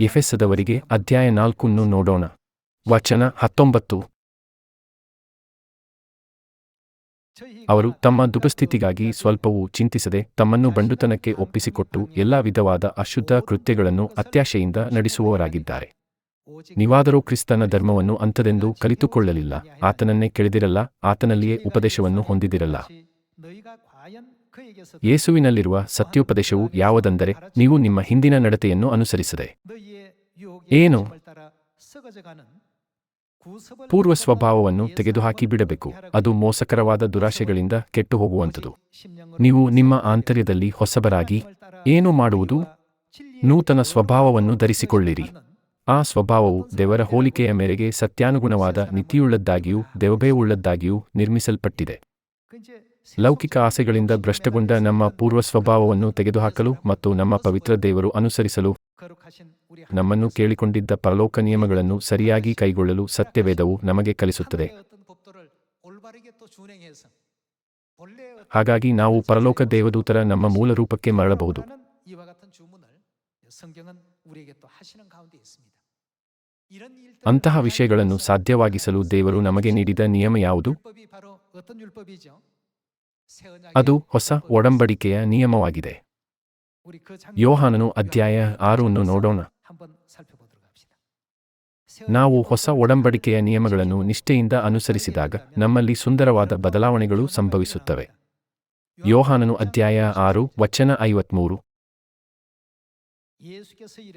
ಎಫೆಸದವರಿಗೆ ಅಧ್ಯಾಯ ನಾಲ್ಕನ್ನು ನೋಡೋಣ ವಚನ ಹತ್ತೊಂಬತ್ತು ಅವರು ತಮ್ಮ ದುಪಸ್ಥಿತಿಗಾಗಿ ಸ್ವಲ್ಪವೂ ಚಿಂತಿಸದೆ ತಮ್ಮನ್ನು ಬಂಡುತನಕ್ಕೆ ಒಪ್ಪಿಸಿಕೊಟ್ಟು ಎಲ್ಲಾ ವಿಧವಾದ ಅಶುದ್ಧ ಕೃತ್ಯಗಳನ್ನು ಅತ್ಯಾಶೆಯಿಂದ ನಡೆಸುವವರಾಗಿದ್ದಾರೆ ನೀವಾದರೂ ಕ್ರಿಸ್ತನ ಧರ್ಮವನ್ನು ಅಂಥದೆಂದು ಕಲಿತುಕೊಳ್ಳಲಿಲ್ಲ ಆತನನ್ನೇ ಕೆಳೆದಿರಲ್ಲ ಆತನಲ್ಲಿಯೇ ಉಪದೇಶವನ್ನು ಹೊಂದಿದಿರಲ್ಲ ಯೇಸುವಿನಲ್ಲಿರುವ ಸತ್ಯೋಪದೇಶವು ಯಾವುದೆಂದರೆ ನೀವು ನಿಮ್ಮ ಹಿಂದಿನ ನಡತೆಯನ್ನು ಅನುಸರಿಸದೆ ಏನು? ಪೂರ್ವ ಸ್ವಭಾವವನ್ನು ತೆಗೆದುಹಾಕಿ ಬಿಡಬೇಕು. ಅದು ಮೋಸಕರವಾದ ದುರಾಶೆಗಳಿಂದ ಕೆಟ್ಟು ಹೋಗುವಂಥದು ನೀವು ನಿಮ್ಮ ಆಂತರ್ಯದಲ್ಲಿ ಹೊಸಬರಾಗಿ ಏನು ಮಾಡುವುದು? ನೂತನ ಸ್ವಭಾವವನ್ನು ಧರಿಸಿಕೊಳ್ಳಿರಿ. ಆ ಸ್ವಭಾವವು ದೇವರ ಹೋಲಿಕೆಯ ಮೇರೆಗೆ ಸತ್ಯಾನುಗುಣವಾದ ನೀತಿಯುಳ್ಳದ್ದಾಗಿಯೂ ದೇವಭೇವುಳ್ಳದ್ದಾಗಿಯೂ ನಿರ್ಮಿಸಲ್ಪಟ್ಟಿದೆ. ಲೌಕಿಕ ಆಸೆಗಳಿಂದ ಭ್ರಷ್ಟಗೊಂಡ ನಮ್ಮ ಪೂರ್ವ ಸ್ವಭಾವವನ್ನು ತೆಗೆದುಹಾಕಲು ಮತ್ತು ನಮ್ಮ ಪವಿತ್ರ ದೇವರು ಅನುಸರಿಸಲು ನಮ್ಮನ್ನು ಕೇಳಿಕೊಂಡಿದ್ದ ಪರಲೋಕ ನಿಯಮಗಳನ್ನು ಸರಿಯಾಗಿ ಕೈಗೊಳ್ಳಲು ಸತ್ಯವೇದವು ನಮಗೆ ಕಲಿಸುತ್ತದೆ. ಹಾಗಾಗಿ ನಾವು ಪರಲೋಕ ದೇವದೂತರ ನಮ್ಮ ಮೂಲ ರೂಪಕ್ಕೆ ಮರಳಬಹುದು. ಅಂತಹ ವಿಷಯಗಳನ್ನು ಸಾಧ್ಯವಾಗಿಸಲು ದೇವರು ನಮಗೆ ನೀಡಿದ ನಿಯಮ ಯಾವುದು? ಅದು ಹೊಸ ಒಡಂಬಡಿಕೆಯ ನಿಯಮವಾಗಿದೆ ಯೋಹಾನನು ಅಧ್ಯಾಯ ಆರನ್ನು ನೋಡೋಣ ನಾವು ಹೊಸ ಒಡಂಬಡಿಕೆಯ ನಿಯಮಗಳನ್ನು ನಿಷ್ಠೆಯಿಂದ ಅನುಸರಿಸಿದಾಗ ನಮ್ಮಲ್ಲಿ ಸುಂದರವಾದ ಬದಲಾವಣೆಗಳು ಸಂಭವಿಸುತ್ತವೆ ಯೋಹಾನನು ಅಧ್ಯಾಯ ಆರು ವಚನ ಐವತ್ಮೂರು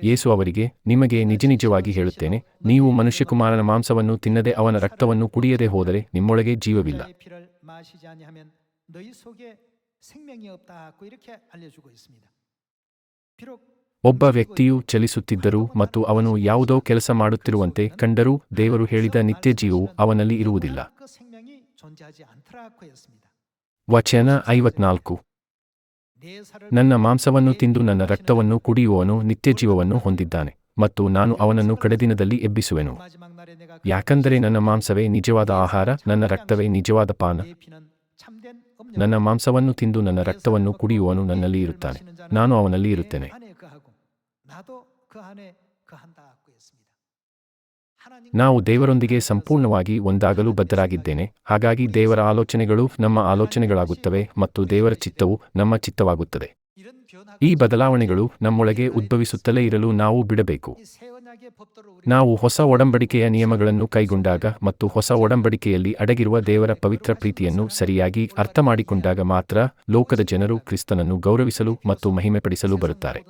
ಯೇಸು ಅವರಿಗೆ ನಿಮಗೆ ನಿಜ ನಿಜವಾಗಿ ಹೇಳುತ್ತೇನೆ ನೀವು ಮನುಷ್ಯಕುಮಾರನ ಮಾಂಸವನ್ನು ತಿನ್ನದೆ ಅವನ ರಕ್ತವನ್ನು ಕುಡಿಯದೆ ಹೋದರೆ ನಿಮ್ಮೊಳಗೆ ಜೀವವಿಲ್ಲ ಒಬ್ಬ ವ್ಯಕ್ತಿಯು ಚಲಿಸುತ್ತಿದ್ದರು ಮತ್ತು ಅವನು ಯಾವುದೋ ಕೆಲಸ ಮಾಡುತ್ತಿರುವಂತೆ ಕಂಡರೂ ದೇವರು ಹೇಳಿದ ನಿತ್ಯ ಜೀವವು ಅವನಲ್ಲಿ ಇರುವುದಿಲ್ಲ. ವಚನ ಐವತ್ನಾಲ್ಕು. ನನ್ನ ಮಾಂಸವನ್ನು ತಿಂದು ನನ್ನ ರಕ್ತವನ್ನು ಕುಡಿಯುವವನು ನಿತ್ಯ ಜೀವವನ್ನು ಹೊಂದಿದ್ದಾನೆ ಮತ್ತು ನಾನು ಅವನನ್ನು ಕಡೆದಿನದಲ್ಲಿ ಎಬ್ಬಿಸುವೆನು. ಯಾಕಂದರೆ ನನ್ನ ಮಾಂಸವೇ ನಿಜವಾದ ಆಹಾರ ನನ್ನ ರಕ್ತವೇ ನಿಜವಾದ ಪಾನ. ನನ್ನ ಮಾಂಸವನ್ನು ತಿಂದು ನನ್ನ ರಕ್ತವನ್ನು ಕುಡಿಯುವವನು ನನ್ನಲ್ಲಿ ಇರುತ್ತಾನೆ. ನಾನು ಅವನಲ್ಲಿ ಇರುತ್ತೇನೆ. ನಾವು ದೇವರೊಂದಿಗೆ ಸಂಪೂರ್ಣವಾಗಿ ಒಂದಾಗಲು ಬದ್ಧರಾಗಿದ್ದೇನೆ. ಹಾಗಾಗಿ ದೇವರ ಆಲೋಚನೆಗಳು ನಮ್ಮ ಆಲೋಚನೆಗಳಾಗುತ್ತವೆ ಮತ್ತು ದೇವರ ಚಿತ್ತವು ನಮ್ಮ ಚಿತ್ತವಾಗುತ್ತದೆ. ಈ ಬದಲಾವಣೆಗಳು ನಮ್ಮೊಳಗೆ ಉದ್ಭವಿಸುತ್ತಲೇ ಇರಲು ನಾವು ಬಿಡಬೇಕು. ನಾವು ಹೊಸ ಒಡಂಬಡಿಕೆಯ ನಿಯಮಗಳನ್ನು ಕೈಗೊಂಡಾಗ ಮತ್ತು ಹೊಸ ಒಡಂಬಡಿಕೆಯಲ್ಲಿ ಅಡಗಿರುವ ದೇವರ ಪವಿತ್ರ ಪ್ರೀತಿಯನ್ನು ಸರಿಯಾಗಿ ಅರ್ಥಮಾಡಿಕೊಂಡಾಗ ಮಾತ್ರ ಲೋಕದ ಜನರು ಕ್ರಿಸ್ತನನ್ನು ಗೌರವಿಸಲು ಮತ್ತು ಮಹಿಮೆಪಡಿಸಲು ಬರುತ್ತಾರೆ.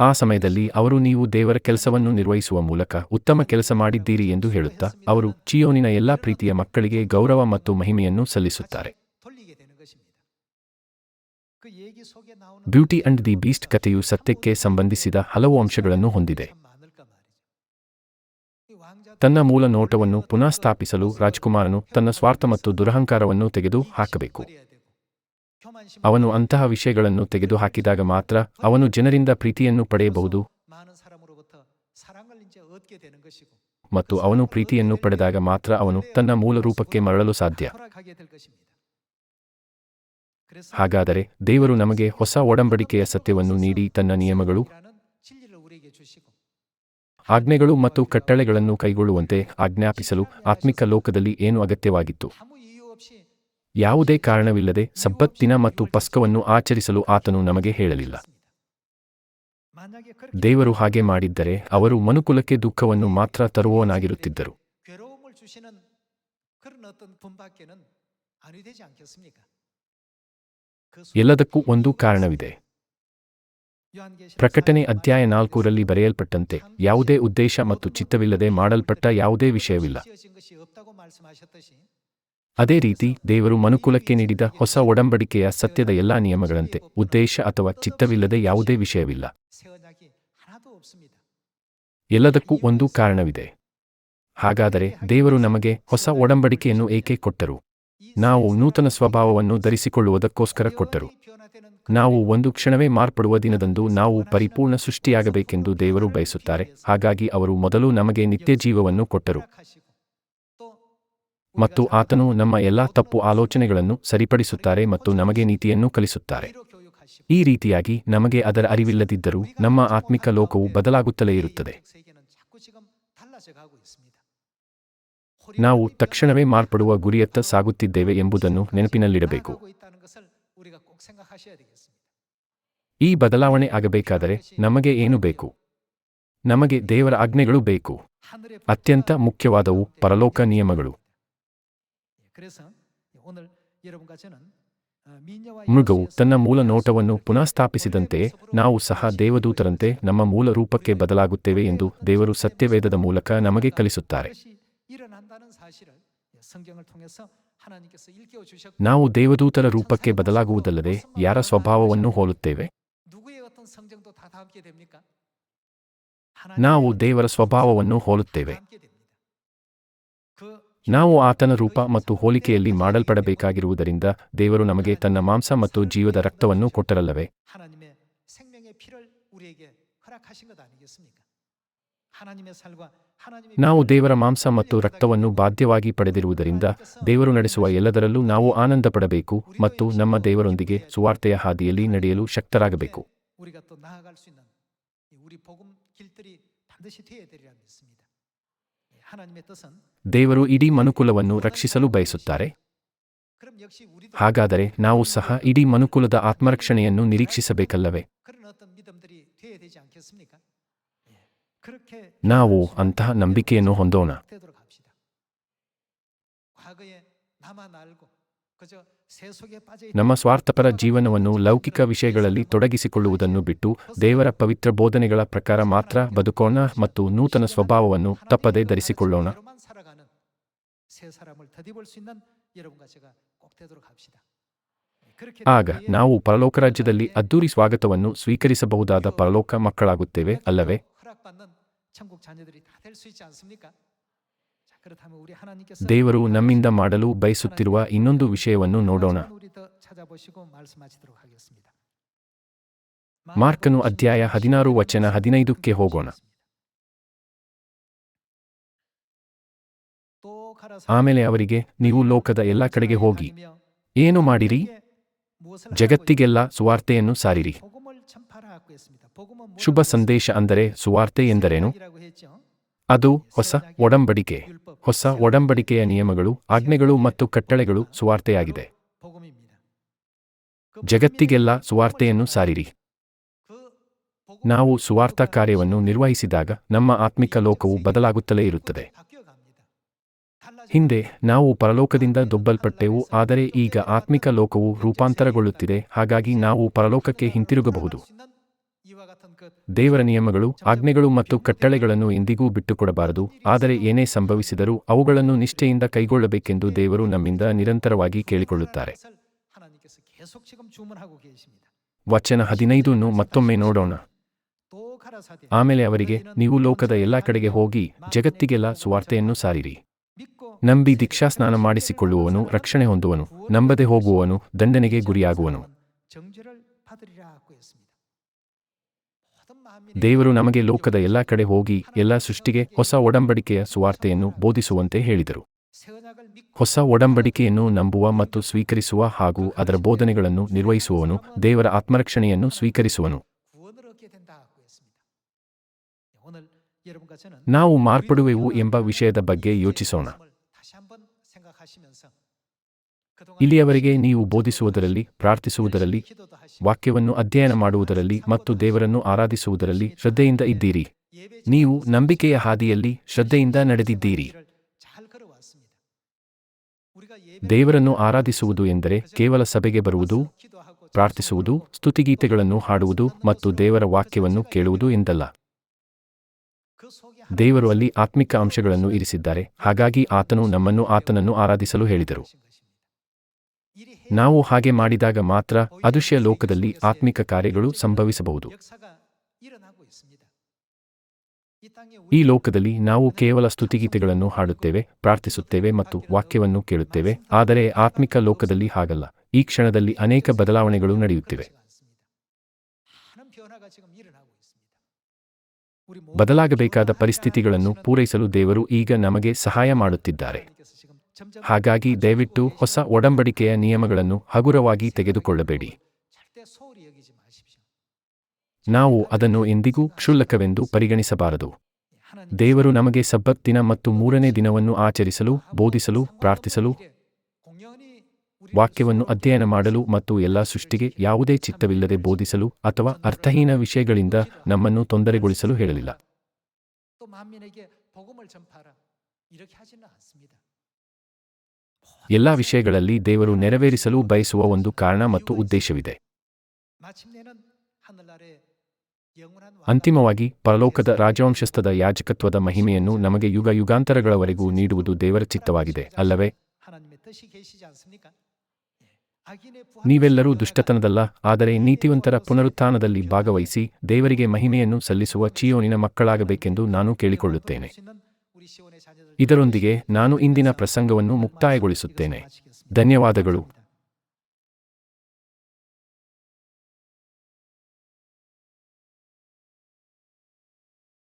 ಆ ಸಮಯದಲ್ಲಿ ಅವರು ನೀವು ದೇವರ ಕೆಲಸವನ್ನು ನಿರ್ವಹಿಸುವ ಮೂಲಕ ಉತ್ತಮ ಕೆಲಸ ಮಾಡಿದ್ದೀರಿ ಎಂದು ಹೇಳುತ್ತಾ ಅವರು ಚಿಯೋನಿನ ಎಲ್ಲಾ ಪ್ರೀತಿಯ ಮಕ್ಕಳಿಗೆ ಗೌರವ ಮತ್ತು ಮಹಿಮೆಯನ್ನು ಸಲ್ಲಿಸುತ್ತಾರೆ. ಬ್ಯೂಟಿ ಅಂಡ್ ದಿ ಬೀಸ್ಟ್ ಕಥೆಯು ಸತ್ಯಕ್ಕೆ ಸಂಬಂಧಿಸಿದ ಹಲವು ಅಂಶಗಳನ್ನು ಹೊಂದಿದೆ. ತನ್ನ ಮೂಲ ನೋಟವನ್ನು ಪುನಃ ಸ್ಥಾಪಿಸಲು ರಾಜ್ಕುಮಾರನು ತನ್ನ ಸ್ವಾರ್ಥ ಮತ್ತು ದುರಹಂಕಾರವನ್ನು ತೆಗೆದು ಹಾಕಬೇಕು. ಅವನು ಅಂತಹ ವಿಷಯಗಳನ್ನು ತೆಗೆದುಹಾಕಿದಾಗ ಮಾತ್ರ ಅವನು ಜನರಿಂದ ಪ್ರೀತಿಯನ್ನು ಪಡೆಯಬಹುದು ಮತ್ತು ಅವನು ಪ್ರೀತಿಯನ್ನು ಪಡೆದಾಗ ಮಾತ್ರ ಅವನು ತನ್ನ ಮೂಲ ರೂಪಕ್ಕೆ ಮರಳಲು ಸಾಧ್ಯ. ಹಾಗಾದರೆ ದೇವರು ನಮಗೆ ಹೊಸ ಒಡಂಬಡಿಕೆಯ ಸತ್ಯವನ್ನು ನೀಡಿ ತನ್ನ ನಿಯಮಗಳು, ಆಜ್ಞೆಗಳು ಮತ್ತು ಕಟ್ಟಳೆಗಳನ್ನು ಕೈಗೊಳ್ಳುವಂತೆ ಆಜ್ಞಾಪಿಸಲು ಆತ್ಮಿಕ ಲೋಕದಲ್ಲಿ ಏನು ಅಗತ್ಯವಾಗಿತ್ತು? ಯಾವುದೇ ಕಾರಣವಿಲ್ಲದೆ ಸಬ್ಬತ್ತಿನ ಮತ್ತು ಪಸ್ಕವನ್ನು ಆಚರಿಸಲು ಆತನು ನಮಗೆ ಹೇಳಲಿಲ್ಲ. ದೇವರು ಹಾಗೆ ಮಾಡಿದ್ದರೆ ಅವರು ಮನುಕುಲಕ್ಕೆ ದುಃಖವನ್ನು ಮಾತ್ರ ತರುವವನಾಗಿರುತ್ತಿದ್ದರು. ಎಲ್ಲದಕ್ಕೂ ಒಂದು ಕಾರಣವಿದೆ. ಪ್ರಕಟಣೆ ಅಧ್ಯಾಯ ನಾಲ್ಕರಲ್ಲಿ ಬರೆಯಲ್ಪಟ್ಟಂತೆ ಯಾವುದೇ ಉದ್ದೇಶ ಮತ್ತು ಚಿತ್ತವಿಲ್ಲದೆ ಮಾಡಲ್ಪಟ್ಟ ಯಾವುದೇ ವಿಷಯವಿಲ್ಲ. ಅದೇ ರೀತಿ ದೇವರು ಮನುಕುಲಕ್ಕೆ ನೀಡಿದ ಹೊಸ ಒಡಂಬಡಿಕೆಯ ಸತ್ಯದ ಎಲ್ಲಾ ನಿಯಮಗಳಂತೆ ಉದ್ದೇಶ ಅಥವಾ ಚಿತ್ತವಿಲ್ಲದೆ ಯಾವುದೇ ವಿಷಯವಿಲ್ಲ. ಎಲ್ಲದಕ್ಕೂ ಒಂದು ಕಾರಣವಿದೆ. ಹಾಗಾದರೆ ದೇವರು ನಮಗೆ ಹೊಸ ಒಡಂಬಡಿಕೆಯನ್ನು ಏಕೆ ಕೊಟ್ಟರು? ನಾವು ನೂತನ ಸ್ವಭಾವವನ್ನು ಧರಿಸಿಕೊಳ್ಳುವುದಕ್ಕೋಸ್ಕರ ಕೊಟ್ಟರು. ನಾವು ಒಂದು ಕ್ಷಣವೇ ಮಾರ್ಪಡುವ ದಿನದಂದು ನಾವು ಪರಿಪೂರ್ಣ ಸೃಷ್ಟಿಯಾಗಬೇಕೆಂದು ದೇವರು ಬಯಸುತ್ತಾರೆ. ಹಾಗಾಗಿ ಅವರು ಮೊದಲು ನಮಗೆ ನಿತ್ಯ ಜೀವವನ್ನು ಕೊಟ್ಟರು. ಮತ್ತು ಆತನು ನಮ್ಮ ಎಲ್ಲಾ ತಪ್ಪು ಆಲೋಚನೆಗಳನ್ನು ಸರಿಪಡಿಸುತ್ತಾರೆ ಮತ್ತು ನಮಗೆ ನೀತಿಯನ್ನು ಕಲಿಸುತ್ತಾರೆ. ಈ ರೀತಿಯಾಗಿ ನಮಗೆ ಅದರ ಅರಿವಿಲ್ಲದಿದ್ದರೂ ನಮ್ಮ ಆತ್ಮಿಕ ಲೋಕವು ಬದಲಾಗುತ್ತಲೇ ಇರುತ್ತದೆ. ನಾವು ತಕ್ಷಣವೇ ಮಾರ್ಪಡುವ ಗುರಿಯತ್ತ ಸಾಗುತ್ತಿದ್ದೇವೆ ಎಂಬುದನ್ನು ನೆನಪಿನಲ್ಲಿಡಬೇಕು. ಈ ಬದಲಾವಣೆ ಆಗಬೇಕಾದರೆ ನಮಗೆ ಏನು ಬೇಕು? ನಮಗೆ ದೇವರ ಆಜ್ಞೆಗಳು ಬೇಕು. ಅತ್ಯಂತ ಮುಖ್ಯವಾದವು ಪರಲೋಕ ನಿಯಮಗಳು. ಮೃಗವು ತನ್ನ ಮೂಲ ನೋಟವನ್ನು ಪುನಃಸ್ಥಾಪಿಸಿದಂತೆಯೇ ನಾವು ಸಹ ದೇವದೂತರಂತೆ ನಮ್ಮ ಮೂಲ ರೂಪಕ್ಕೆ ಬದಲಾಗುತ್ತೇವೆ ಎಂದು ದೇವರು ಸತ್ಯವೇದದ ಮೂಲಕ ನಮಗೆ ಕಲಿಸುತ್ತಾರೆ. ನಾವು ದೇವದೂತರ ರೂಪಕ್ಕೆ ಬದಲಾಗುವುದಲ್ಲದೆ ಯಾರ ಸ್ವಭಾವವನ್ನು ಹೋಲುತ್ತೇವೆ. ನಾವು ದೇವರ ಸ್ವಭಾವವನ್ನು ಹೋಲುತ್ತೇವೆ. ನಾವು ಆತನ ರೂಪ ಮತ್ತು ಹೋಲಿಕೆಯಲ್ಲಿ ಮಾಡಲ್ಪಡಬೇಕಾಗಿರುವುದರಿಂದ ದೇವರು ನಮಗೆ ತನ್ನ ಮಾಂಸ ಮತ್ತು ಜೀವದ ರಕ್ತವನ್ನು ಕೊಟ್ಟರಲ್ಲವೇ? ನಾವು ದೇವರ ಮಾಂಸ ಮತ್ತು ರಕ್ತವನ್ನು ಬಾಧ್ಯವಾಗಿ ಪಡೆದಿರುವುದರಿಂದ ದೇವರು ನಡೆಸುವ ಎಲ್ಲದರಲ್ಲೂ ನಾವು ಆನಂದ ಪಡಬೇಕು ಮತ್ತು ನಮ್ಮ ದೇವರೊಂದಿಗೆ ಸುವಾರ್ತೆಯ ಹಾದಿಯಲ್ಲಿ ನಡೆಯಲು ಶಕ್ತರಾಗಬೇಕು. ದೇವರು ಇಡೀ ಮನುಕುಲವನ್ನು ರಕ್ಷಿಸಲು ಬಯಸುತ್ತಾರೆ. ಹಾಗಾದರೆ ನಾವು ಸಹ ಇಡೀ ಮನುಕುಲದ ಆತ್ಮರಕ್ಷಣೆಯನ್ನು ನಿರೀಕ್ಷಿಸಬೇಕಲ್ಲವೇ? ನಾವು ಅಂತಹ ನಂಬಿಕೆಯನ್ನು ಹೊಂದೋಣ ನಮ್ಮ ಸ್ವಾರ್ಥಪರ ಜೀವನವನ್ನು ಲೌಕಿಕ ವಿಷಯಗಳಲ್ಲಿ ತೊಡಗಿಸಿಕೊಳ್ಳುವುದನ್ನು ಬಿಟ್ಟು ದೇವರ ಪವಿತ್ರ ಬೋಧನೆಗಳ ಪ್ರಕಾರ ಮಾತ್ರ ಬದುಕೋಣ ಮತ್ತು ನೂತನ ಸ್ವಭಾವವನ್ನು ತಪ್ಪದೇ ಧರಿಸಿಕೊಳ್ಳೋಣ. ಆಗ ನಾವು ಪರಲೋಕ ರಾಜ್ಯದಲ್ಲಿ ಅದ್ದೂರಿ ಸ್ವಾಗತವನ್ನು ಸ್ವೀಕರಿಸಬಹುದಾದ ಪರಲೋಕ ಮಕ್ಕಳಾಗುತ್ತೇವೆ ಅಲ್ಲವೇ? ದೇವರು ನಮ್ಮಿಂದ ಮಾಡಲು ಬಯಸುತ್ತಿರುವ ಇನ್ನೊಂದು ವಿಷಯವನ್ನು ನೋಡೋಣ. ಮಾರ್ಕನು ಅಧ್ಯಾಯ ಹದಿನಾರು ವಚನ ಹದಿನೈದಕ್ಕೆ ಹೋಗೋಣ. ಆಮೇಲೆ ಅವರಿಗೆ ನೀವು ಲೋಕದ ಎಲ್ಲ ಕಡೆಗೆ ಹೋಗಿ. ಏನು ಮಾಡಿರಿ? ಜಗತ್ತಿಗೆಲ್ಲ ಸುವಾರ್ತೆಯನ್ನು ಸಾರಿರಿ. ಶುಭ ಸಂದೇಶ ಅಂದರೆ ಸುವಾರ್ತೆ ಎಂದರೇನು? ಅದು ಹೊಸ ಒಡಂಬಡಿಕೆ. ಹೊಸ ಒಡಂಬಡಿಕೆಯ ನಿಯಮಗಳು, ಆಜ್ಞೆಗಳು ಮತ್ತು ಕಟ್ಟಳೆಗಳು ಸುವಾರ್ತೆಯಾಗಿದೆ. ಜಗತ್ತಿಗೆಲ್ಲ ಸುವಾರ್ತೆಯನ್ನು ಸಾರಿರಿ. ನಾವು ಸುವಾರ್ಥ ಕಾರ್ಯವನ್ನು ನಿರ್ವಹಿಸಿದಾಗ ನಮ್ಮ ಆತ್ಮಿಕ ಲೋಕವು ಬದಲಾಗುತ್ತಲೇ ಇರುತ್ತದೆ. ಹಿಂದೆ ನಾವು ಪರಲೋಕದಿಂದ ದೊಬ್ಬಲ್ಪಟ್ಟೆವು, ಆದರೆ ಈಗ ಆತ್ಮಿಕ ಲೋಕವು ರೂಪಾಂತರಗೊಳ್ಳುತ್ತಿದೆ, ಹಾಗಾಗಿ ನಾವು ಪರಲೋಕಕ್ಕೆ ಹಿಂತಿರುಗಬಹುದು. ದೇವರ ನಿಯಮಗಳು, ಆಜ್ಞೆಗಳು ಮತ್ತು ಕಟ್ಟಳೆಗಳನ್ನು ಎಂದಿಗೂ ಬಿಟ್ಟುಕೊಡಬಾರದು. ಆದರೆ ಏನೇ ಸಂಭವಿಸಿದರೂ ಅವುಗಳನ್ನು ನಿಷ್ಠೆಯಿಂದ ಕೈಗೊಳ್ಳಬೇಕೆಂದು ದೇವರು ನಮ್ಮಿಂದ ನಿರಂತರವಾಗಿ ಕೇಳಿಕೊಳ್ಳುತ್ತಾರೆ. ವಚನ ಹದಿನೈದನ್ನು ಮತ್ತೊಮ್ಮೆ ನೋಡೋಣ. ಆಮೇಲೆ ಅವರಿಗೆ, ನೀವು ಲೋಕದ ಎಲ್ಲಾ ಕಡೆಗೆ ಹೋಗಿ, ಜಗತ್ತಿಗೆಲ್ಲ ಸುವಾರ್ತೆಯನ್ನು ಸಾರಿರಿ. ನಂಬಿ ದೀಕ್ಷಾ ಸ್ನಾನ ಮಾಡಿಸಿಕೊಳ್ಳುವವನು, ರಕ್ಷಣೆ ಹೊಂದುವನು, ನಂಬದೆ ಹೋಗುವವನು, ದಂಡನೆಗೆ ಗುರಿಯಾಗುವನು. ದೇವರು ನಮಗೆ ಲೋಕದ ಎಲ್ಲಾ ಕಡೆ ಹೋಗಿ, ಎಲ್ಲ ಸೃಷ್ಟಿಗೆ ಹೊಸ ಒಡಂಬಡಿಕೆಯ ಸುವಾರ್ತೆಯನ್ನು ಬೋಧಿಸುವಂತೆ ಹೇಳಿದರು. ಹೊಸ ಒಡಂಬಡಿಕೆಯನ್ನು ನಂಬುವ ಮತ್ತು ಸ್ವೀಕರಿಸುವ ಹಾಗೂ ಅದರ ಬೋಧನೆಗಳನ್ನು ನಿರ್ವಹಿಸುವವನು ದೇವರ ಆತ್ಮರಕ್ಷಣೆಯನ್ನು ಸ್ವೀಕರಿಸುವನು. ನಾವು ಮಾರ್ಪಡುವೆವು ಎಂಬ ವಿಷಯದ ಬಗ್ಗೆ ಯೋಚಿಸೋಣ. ಇಲ್ಲಿಯವರೆಗೆ ನೀವು ಬೋಧಿಸುವುದರಲ್ಲಿ, ಪ್ರಾರ್ಥಿಸುವುದರಲ್ಲಿ, ವಾಕ್ಯವನ್ನು ಅಧ್ಯಯನ ಮಾಡುವುದರಲ್ಲಿ ಮತ್ತು ದೇವರನ್ನು ಆರಾಧಿಸುವುದರಲ್ಲಿ ಶ್ರದ್ಧೆಯಿಂದ ಇದ್ದೀರಿ. ನೀವು ನಂಬಿಕೆಯ ಹಾದಿಯಲ್ಲಿ ಶ್ರದ್ಧೆಯಿಂದ ನಡೆದಿದ್ದೀರಿ. ದೇವರನ್ನು ಆರಾಧಿಸುವುದು ಎಂದರೆ ಕೇವಲ ಸಭೆಗೆ ಬರುವುದು, ಪ್ರಾರ್ಥಿಸುವುದು, ಸ್ತುತಿಗೀತೆಗಳನ್ನು ಹಾಡುವುದು ಮತ್ತು ದೇವರ ವಾಕ್ಯವನ್ನು ಕೇಳುವುದು ಎಂದಲ್ಲ. ದೇವರು ಅಲ್ಲಿ ಆತ್ಮಿಕ ಅಂಶಗಳನ್ನು ಇರಿಸಿದ್ದಾರೆ, ಹಾಗಾಗಿ ಆತನು ನಮ್ಮನ್ನು ಆತನನ್ನು ಆರಾಧಿಸಲು ಹೇಳಿದರು. ನಾವು ಹಾಗೆ ಮಾಡಿದಾಗ ಮಾತ್ರ ಅದೃಶ್ಯ ಲೋಕದಲ್ಲಿ ಆತ್ಮಿಕ ಕಾರ್ಯಗಳು ಸಂಭವಿಸಬಹುದು. ಈ ಲೋಕದಲ್ಲಿ ನಾವು ಕೇವಲ ಸ್ತುತಿಗೀತೆಗಳನ್ನು ಹಾಡುತ್ತೇವೆ, ಪ್ರಾರ್ಥಿಸುತ್ತೇವೆ ಮತ್ತು ವಾಕ್ಯವನ್ನು ಕೇಳುತ್ತೇವೆ, ಆದರೆ ಆತ್ಮಿಕ ಲೋಕದಲ್ಲಿ ಹಾಗಲ್ಲ. ಈ ಕ್ಷಣದಲ್ಲಿ ಅನೇಕ ಬದಲಾವಣೆಗಳು ನಡೆಯುತ್ತಿವೆ. ಬದಲಾಗಬೇಕಾದ ಪರಿಸ್ಥಿತಿಗಳನ್ನು ಪೂರೈಸಲು ದೇವರು ಈಗ ನಮಗೆ ಸಹಾಯ ಮಾಡುತ್ತಿದ್ದಾರೆ. ಹಾಗಾಗಿ ದಯವಿಟ್ಟು ಹೊಸ ಒಡಂಬಡಿಕೆಯ ನಿಯಮಗಳನ್ನು ಹಗುರವಾಗಿ ತೆಗೆದುಕೊಳ್ಳಬೇಡಿ ನಾವು ಅದನ್ನು ಎಂದಿಗೂ ಕ್ಷುಲ್ಲಕವೆಂದು ಪರಿಗಣಿಸಬಾರದು ದೇವರು ನಮಗೆ ಸಬ್ಬತ್ ದಿನ ಮತ್ತು ಮೂರನೇ ದಿನವನ್ನು ಆಚರಿಸಲು ಬೋಧಿಸಲು ಪ್ರಾರ್ಥಿಸಲು ವಾಕ್ಯವನ್ನು ಅಧ್ಯಯನ ಮಾಡಲು ಮತ್ತು ಎಲ್ಲ ಸೃಷ್ಟಿಗೆ ಯಾವುದೇ ಚಿತ್ತವಿಲ್ಲದೆ ಬೋಧಿಸಲು ಅಥವಾ ಅರ್ಥಹೀನ ವಿಷಯಗಳಿಂದ ನಮ್ಮನ್ನು ತೊಂದರೆಗೊಳಿಸಲು ಹೇಳಲಿಲ್ಲ ಎಲ್ಲ ವಿಷಯಗಳಲ್ಲಿ ದೇವರು ನೆರವೇರಿಸಲು ಬಯಸುವ ಒಂದು ಕಾರಣ ಮತ್ತು ಉದ್ದೇಶವಿದೆ. ಅಂತಿಮವಾಗಿ, ಪರಲೋಕದ ರಾಜವಂಶಸ್ಥದ ಯಾಜಕತ್ವದ ಮಹಿಮೆಯನ್ನು ನಮಗೆ ಯುಗ ಯುಗಾಂತರಗಳವರೆಗೂ ನೀಡುವುದು ದೇವರ ಚಿತ್ತವಾಗಿದೆ, ಅಲ್ಲವೇ? ನೀವೆಲ್ಲರೂ ದುಷ್ಟತನದಲ್ಲ, ಆದರೆ ನೀತಿವಂತರ ಪುನರುತ್ಥಾನದಲ್ಲಿ ಭಾಗವಹಿಸಿ ದೇವರಿಗೆ ಮಹಿಮೆಯನ್ನು ಸಲ್ಲಿಸುವ ಚಿಯೋನಿನ ಮಕ್ಕಳಾಗಬೇಕೆಂದು ನಾನು ಕೇಳಿಕೊಳ್ಳುತ್ತೇನೆ. ಇದರೊಂದಿಗೆ ನಾನು ಇಂದಿನ ಪ್ರಸಂಗವನ್ನು ಮುಕ್ತಾಯಗೊಳಿಸುತ್ತೇನೆ. ಧನ್ಯವಾದಗಳು.